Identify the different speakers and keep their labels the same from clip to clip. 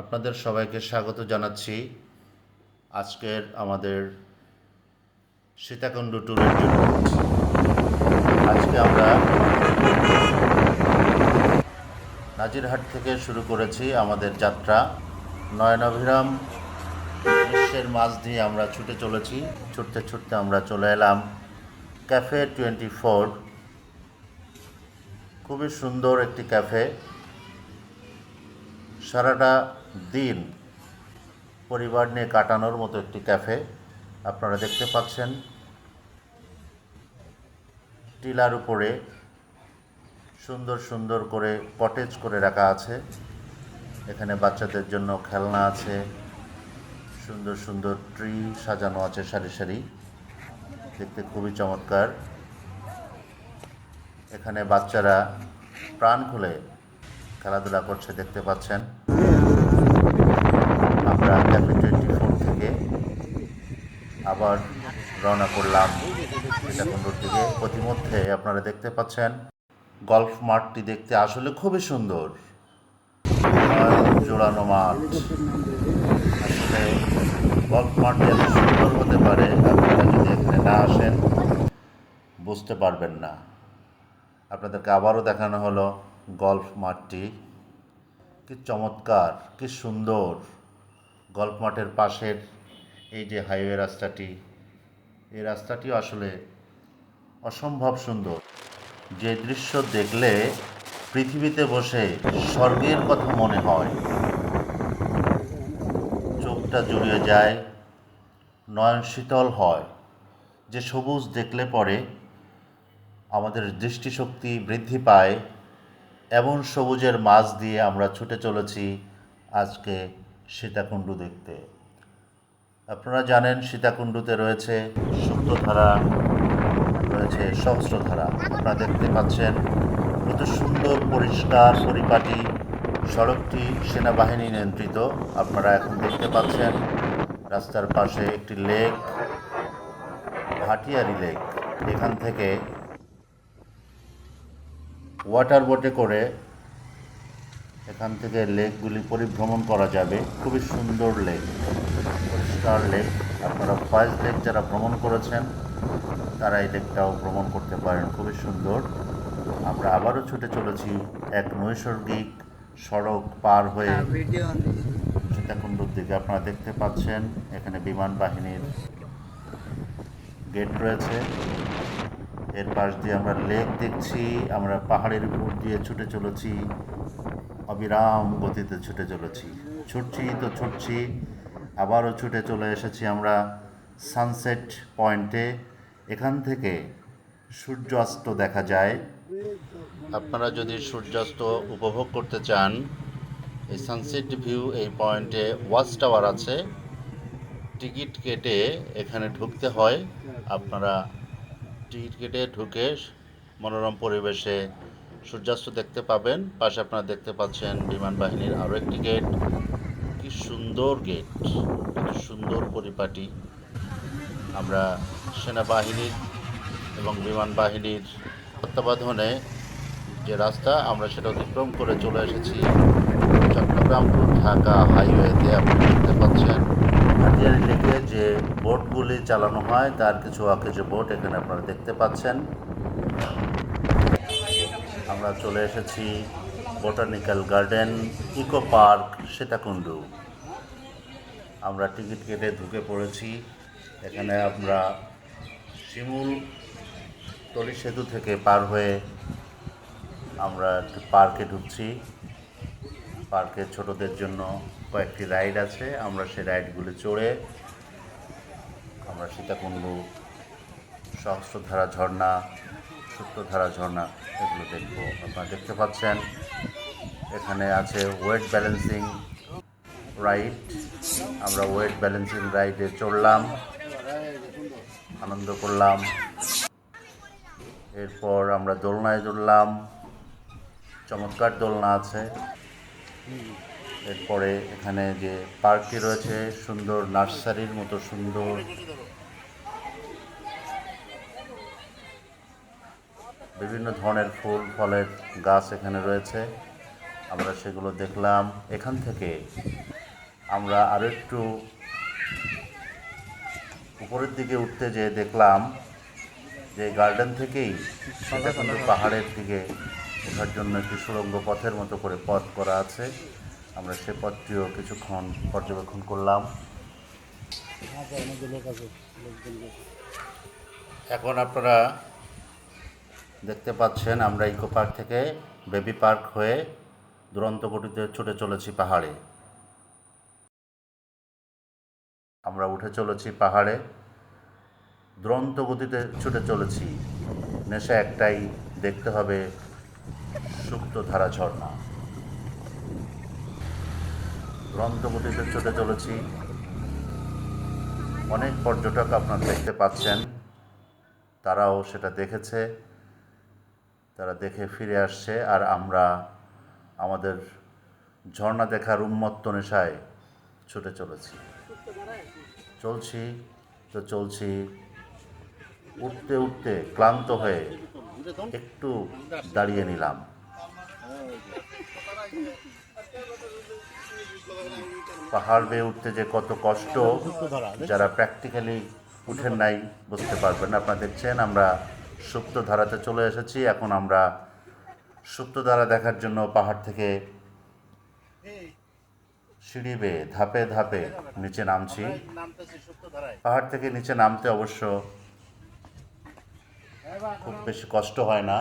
Speaker 1: আপনাদের সবাইকে স্বাগত জানাচ্ছি আজকের আমাদের সীতাকুণ্ড ট্যুরের জন্য। আজকে আমরা নাজিরহাট থেকে শুরু করেছি আমাদের যাত্রা। নয়নাভিরাম দৃশ্যের মাঝ দিয়ে আমরা ছুটে চলেছি। ছুটতে ছুটতে আমরা চলে এলাম ক্যাফে টোয়েন্টি ফোর খুবই সুন্দর একটি ক্যাফে। সারাটা দিন পরিবার নিয়ে কাটানোর মতো একটি ক্যাফে আপনারা দেখতে পাচ্ছেন। টিলার উপরে সুন্দর সুন্দর করে কটেজ করে রাখা আছে। এখানে বাচ্চাদের জন্য খেলনা আছে। সুন্দর সুন্দর ট্রি সাজানো আছে সারি সারি। দেখতে খুবই চমৎকার। এখানে বাচ্চারা প্রাণ খুলে খেলাধুলা করছে দেখতে পাচ্ছেন। ক্যাফে টোয়েন্টি ফোর থেকে আবার রওনা করলাম সীতাকুণ্ডুর দিকে। প্রতিমধ্যে আপনারা দেখতে পাচ্ছেন, গল্ফ মাঠটি দেখতে আসলে খুবই সুন্দর। জোড়ানো মাঠ। আসলে গল্ফ মাঠটি এত সুন্দর হতে পারে, আপনারা যদি এখানে না আসেন, বুঝতে পারবেন না। আপনাদেরকে আবারও দেখানো হলো গল্ফ মাঠটি। কি চমৎকার, কি সুন্দর। গল্ফ মাঠের পাশের এই যে হাইওয়ে রাস্তাটি, এই রাস্তাটি আসলে অসম্ভব সুন্দর। যে দৃশ্য দেখলে পৃথিবীতে বসে স্বর্গের কথা মনে হয়। চোখটা জুড়িয়ে যায়, নয়ন শীতল হয়। যে সবুজ দেখলে পরে আমাদের দৃষ্টিশক্তি বৃদ্ধি পায়। এমন সবুজের মাঝ দিয়ে আমরা ছুটে চলেছি আজকে সীতাকুণ্ডু দেখতে। আপনারা জানেন সীতাকুণ্ডুতে রয়েছে সুপ্তধারা, রয়েছে সহস্রধারা। আপনারা দেখতে পাচ্ছেন কত সুন্দর, পরিষ্কার, পরিপাটি সড়কটি সেনাবাহিনী নিয়ন্ত্রিত। আপনারা এখন দেখতে পাচ্ছেন রাস্তার পাশে একটি লেক, ভাটিয়ারি লেক। এখান থেকে ওয়াটার বোটে করে এখান থেকে লেকগুলি পরিভ্রমণ করা যাবে। খুবই সুন্দর লেক পরিষ্কার লেক। আপনারা ফয়েজ লেক যারা ভ্রমণ করেছেন তারা এই লেকটাও ভ্রমণ করতে পারেন খুবই সুন্দর। আমরা আবারও ছুটে চলেছি এক নৈসর্গিক সড়ক পার হয়ে। সীতাকুণ্ডুর দিকে আপনারা দেখতে পাচ্ছেন এখানে বিমান বাহিনীর গেট রয়েছে। এর পাশ দিয়ে আমরা লেক দেখছি আমরা পাহাড়ের উপর দিয়ে ছুটে চলেছি। অবিরাম গতিতে ছুটে চলেছি। ছুটছি তো ছুটছি, আবারও ছুটে চলে এসেছি আমরা সানসেট পয়েন্টে। এখান থেকে সূর্যাস্ত দেখা যায়। আপনারা যদি সূর্যাস্ত উপভোগ করতে চান, এই সানসেট ভিউ এই পয়েন্টে ওয়াচ টাওয়ার আছে। টিকিট কেটে এখানে ঢুকতে হয়। আপনারা টিকিট কেটে ঢুকে মনোরম পরিবেশে সূর্যাস্ত দেখতে পাবেন। পাশে আপনারা দেখতে পাচ্ছেন বিমান বাহিনীর আরও একটি গেট। কি সুন্দর গেট কি সুন্দর পরিপাটি। আমরা সেনাবাহিনীর এবং বিমান বাহিনীর তত্ত্বাবধানে যে রাস্তা, আমরা সেটা অতিক্রম করে চলে এসেছি। চট্টগ্রাম টু ঢাকা হাইওয়েতে আপনি দেখতে পাচ্ছেন হাতিয়ারি লেকে যে বোটগুলি চালানো হয়, তার কিছু কিছু বোট এখানে আপনারা দেখতে পাচ্ছেন। আমরা চলে এসেছি botanical garden, eco park, Sitakunda. আমরা টিকিট কেটে ঢুকে পড়েছি। এখানে আমরা শিমুল তলি সেতু থেকে পার হয়ে আমরা একটু পার্কে ঢুকছি। পার্কে ছোটদের জন্য কয়েকটি রাইড আছে। আমরা সেই রাইডগুলি চড়ে আমরা সীতাকুণ্ডু সহস্রধারা ঝর্ণা সূত্রধারা ঝর্ণা এগুলো দেখব। আপনারা দেখতে পাচ্ছেন, এখানে আছে ওয়েট ব্যালেন্সিং রাইড আমরা ওয়েট ব্যালেন্সিং রাইডে চড়লাম আনন্দ করলাম। এরপর আমরা দোলনায় দৌড়লাম চমৎকার দোলনা আছে। এরপরে এখানে যে পার্কটি রয়েছে, সুন্দর নার্সারির মতো সুন্দর বিভিন্ন ধরনের ফুল, ফলের গাছ এখানে রয়েছে। আমরা সেগুলো দেখলাম। এখান থেকে আমরা আরও একটু উপরের দিকে উঠতে যেয়ে দেখলাম যে গার্ডেন থেকেই কিন্তু পাহাড়ের দিকে ওঠার জন্য একটি সুড়ঙ্গ পথের মতো করে পথ করা আছে। আমরা সে পথটিও কিছুক্ষণ পর্যবেক্ষণ করলাম। এখন আপনারা দেখতে পাচ্ছেন আমরা ইকো পার্ক থেকে বেবি পার্ক হয়ে দুরন্ত গতিতে ছুটে চলেছি পাহাড়ে। আমরা উঠে চলেছি পাহাড়ে। দুরন্ত গতিতে ছুটে চলেছি। নেশা একটাই, দেখতে হবে সুপ্ত ধারা ঝর্ণা। দুরন্ত গতিতে ছুটে চলেছি। অনেক পর্যটক আপনারা দেখতে পাচ্ছেন। তারাও সেটা দেখেছে। তারা দেখে ফিরে আসছে আর আমরা আমাদের ঝর্ণা দেখার উন্মত্ত নেশায় ছুটে চলেছি। চলছি, তো চলছি। উঠতে উঠতে ক্লান্ত হয়ে একটু দাঁড়িয়ে নিলাম। পাহাড় বেয়ে উঠতে যে কত কষ্ট, যারা প্র্যাকটিক্যালি উঠেন নাই, বুঝতে পারবেন আপনারা দেখছেন, আমরা সুপ্ত ধারাতে চলে এসেছি। এখন আমরা সুপ্ত ধারা দেখার জন্য পাহাড় থেকে সিঁড়ি বেয়ে, ধাপে ধাপে নিচে নামছি। পাহাড় থেকে নিচে নামতে অবশ্য খুব বেশি কষ্ট হয় না।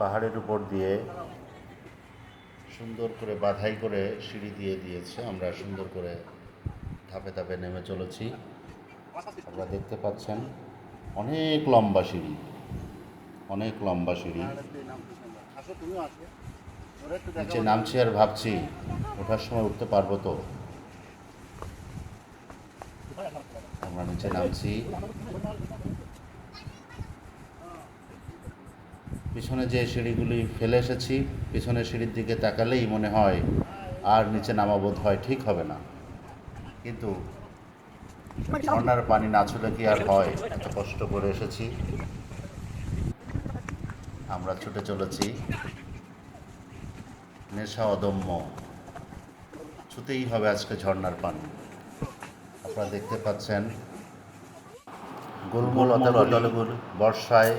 Speaker 1: পাহাড়ের উপর দিয়ে সুন্দর করে বাধাই করে সিঁড়ি দিয়ে দিয়েছে। আমরা সুন্দর করে ধাপে ধাপে নেমে চলেছি। আপনারা দেখতে পাচ্ছেন, অনেক লম্বা সিঁড়ি, অনেক লম্বা সিঁড়ি। নিচে নামছি আর ভাবছি, ওঠার সময় উঠতে পারব তো? আমরা নিচে নামছি। পিছনে যে সিঁড়িগুলি ফেলে এসেছি, পিছনের সিঁড়ির দিকে তাকালেই মনে হয় আর নিচে নামা বোধ হয় ঠিক হবে না। কিন্তু ঝর্ণার পানি না ছুলে কি আর হয়? এত কষ্ট করে এসেছি। আমরা ছুটে চলেছি। নেশা অদম্য। ছুতেই হবে আজকে ঝর্ণার পানি। আপনারা দেখতে পাচ্ছেন গোলমোল অথবা দলগুল বর্ষায়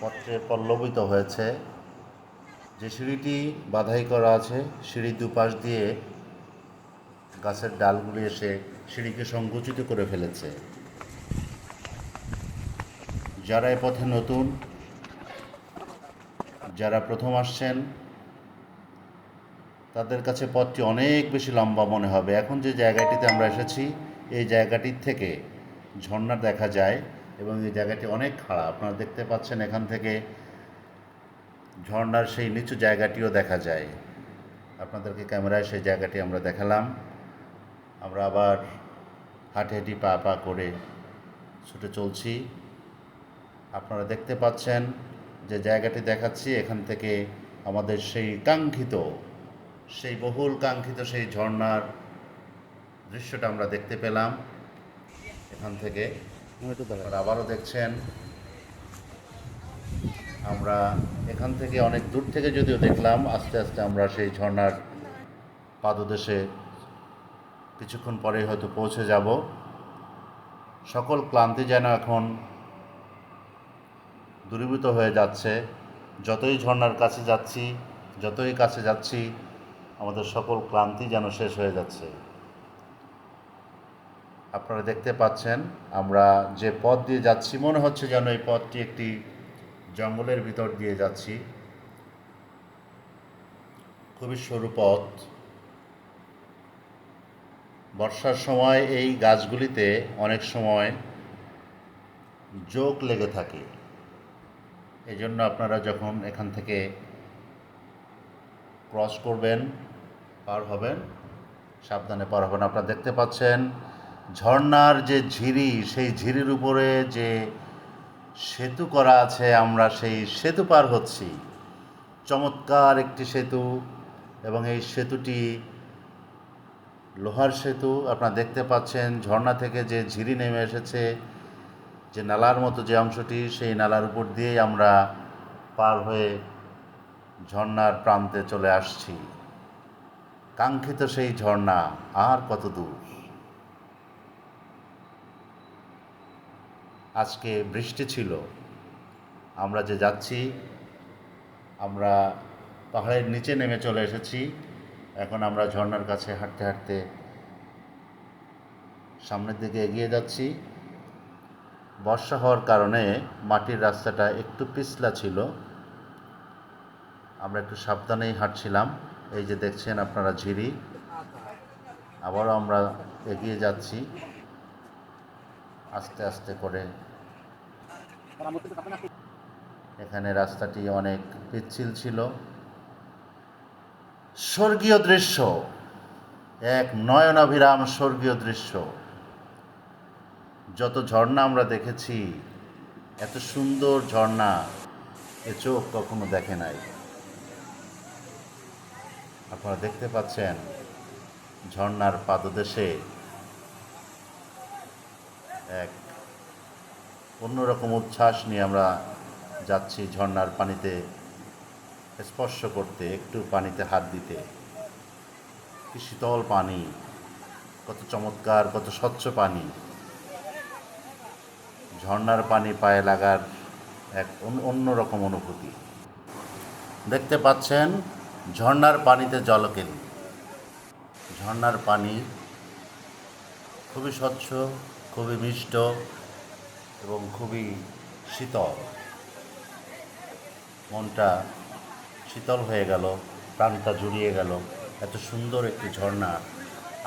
Speaker 1: পত্রে পল্লবিত হয়েছে। যে সিঁড়িটি বাধাই করা আছে সিঁড়ির দুপাশ দিয়ে গাছের ডালগুলি এসে সিঁড়িকে সংকুচিত করে ফেলেছে। যারা এ পথে নতুন, যারা প্রথম আসছেন, তাদের কাছে পথটি অনেক বেশি লম্বা মনে হবে। এখন যে জায়গাটিতে আমরা এসেছি, এই জায়গাটির থেকে ঝর্ণা দেখা যায় এবং এই জায়গাটি অনেক খাড়া। আপনারা দেখতে পাচ্ছেন এখান থেকে ঝর্ণার সেই নিচু জায়গাটিও দেখা যায়। আপনাদেরকে ক্যামেরায় সেই জায়গাটি আমরা দেখালাম। আমরা আবার হাঁটি হাঁটি পা পা করে ছুটে চলছি। আপনারা দেখতে পাচ্ছেন যে জায়গাটি দেখাচ্ছি এখান থেকে আমাদের সেই কাঙ্ক্ষিত সেই বহুল কাঙ্ক্ষিত সেই ঝর্ণার দৃশ্যটা আমরা দেখতে পেলাম। এখান থেকে আবারও দেখছেন। আমরা এখান থেকে অনেক দূর থেকে যদিও দেখলাম আস্তে আস্তে আমরা সেই ঝর্ণার পাদদেশে কিছুক্ষণ পরে হয়তো পৌঁছে যাব। সকল ক্লান্তি যেন এখন দূরীভূত হয়ে যাচ্ছে। যতই ঝর্নার কাছে যাচ্ছি, যতই কাছে যাচ্ছি, আমাদের সকল ক্লান্তি যেন শেষ হয়ে যাচ্ছে। আপনারা দেখতে পাচ্ছেন, আমরা যে পথ দিয়ে যাচ্ছি, মনে হচ্ছে যেন এই পথটি একটি জঙ্গলের ভিতর দিয়ে যাচ্ছি। খুবই সরু পথ। বর্ষার সময় এই গাছগুলিতে অনেক সময় জোক লেগে থাকে। এই জন্য আপনারা যখন এখান থেকে ক্রস করবেন, পার হবেন, সাবধানে পার হবেন। আপনারা দেখতে পাচ্ছেন ঝর্নার যে ঝিরি, সেই ঝিরির উপরে যে সেতু করা আছে, আমরা সেই সেতু পার হচ্ছি। চমৎকার একটি সেতু এবং এই সেতুটি লোহার সেতু, আপনারা দেখতে পাচ্ছেন ঝর্ণা থেকে যে ঝিরি নেমে এসেছে, যে নালার মতো যে অংশটি, সেই নালার উপর দিয়েই আমরা পার হয়ে ঝর্ণার প্রান্তে চলে আসছি। কাঙ্ক্ষিত সেই ঝর্ণা আর কত দূর? আজকে বৃষ্টি ছিল, আমরা যে যাচ্ছি, আমরা পাহাড়ের নিচে নেমে চলে এসেছি। এখন আমরা ঝর্নার কাছে হাঁটতে হাঁটতে সামনের দিকে এগিয়ে যাচ্ছি। বর্ষা হওয়ার কারণে মাটির রাস্তাটা একটু পিছলা ছিল। আমরা একটু সাবধানেই হাঁটছিলাম। এই যে দেখছেন আপনারা ঝিরি। আবারও আমরা এগিয়ে যাচ্ছি। আস্তে আস্তে করে এখানে রাস্তাটি অনেক পিচ্ছিল ছিল। স্বর্গীয় দৃশ্য, এক নয়নাভিরাম স্বর্গীয় দৃশ্য। যত ঝর্ণা আমরা দেখেছি, এত সুন্দর ঝর্ণা এ চোখ কখনো দেখে নাই। আপনারা দেখতে পাচ্ছেন ঝর্ণার পাদদেশে এক অন্যরকম উচ্ছ্বাস নিয়ে আমরা যাচ্ছি ঝর্ণার পানিতে। স্পর্শ করতে, একটু পানিতে হাত দিতে। কি শীতল পানি, কত চমৎকার, কত স্বচ্ছ পানি। ঝর্ণার পানি পায়ে লাগার এক অন্য- অন্যরকম অনুভূতি। দেখতে পাচ্ছেন ঝর্নার পানিতে জলকেলি ঝর্ণার পানি খুবই স্বচ্ছ, খুবই মিষ্ট এবং খুবই শীতল। মনটা শীতল হয়ে গেল, প্রাণটা জুড়িয়ে গেল। এত সুন্দর একটি ঝর্ণা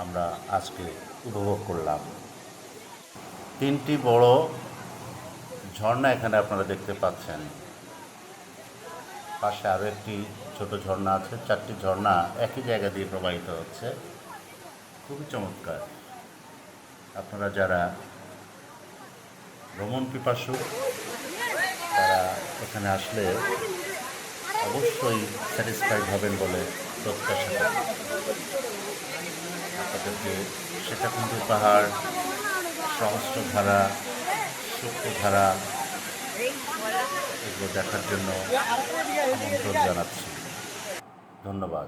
Speaker 1: আমরা আজকে উপভোগ করলাম। তিনটি বড় ঝর্ণা এখানে আপনারা দেখতে পাচ্ছেন। পাশে আরও একটি ছোট ঝর্ণা আছে। চারটি ঝর্ণা একই জায়গা দিয়ে প্রবাহিত হচ্ছে। খুবই চমৎকার। আপনারা যারা ভ্রমণ পিপাসু, তারা এখানে আসলে অবশ্যই স্যাটিসফাইড হবেন বলে প্রত্যাশা আপনাদেরকে সীতাকুণ্ড পাহাড় সহস্রধারা শুক্রধারা এগুলো দেখার জন্য আমন্ত্রণ জানাচ্ছি। ধন্যবাদ।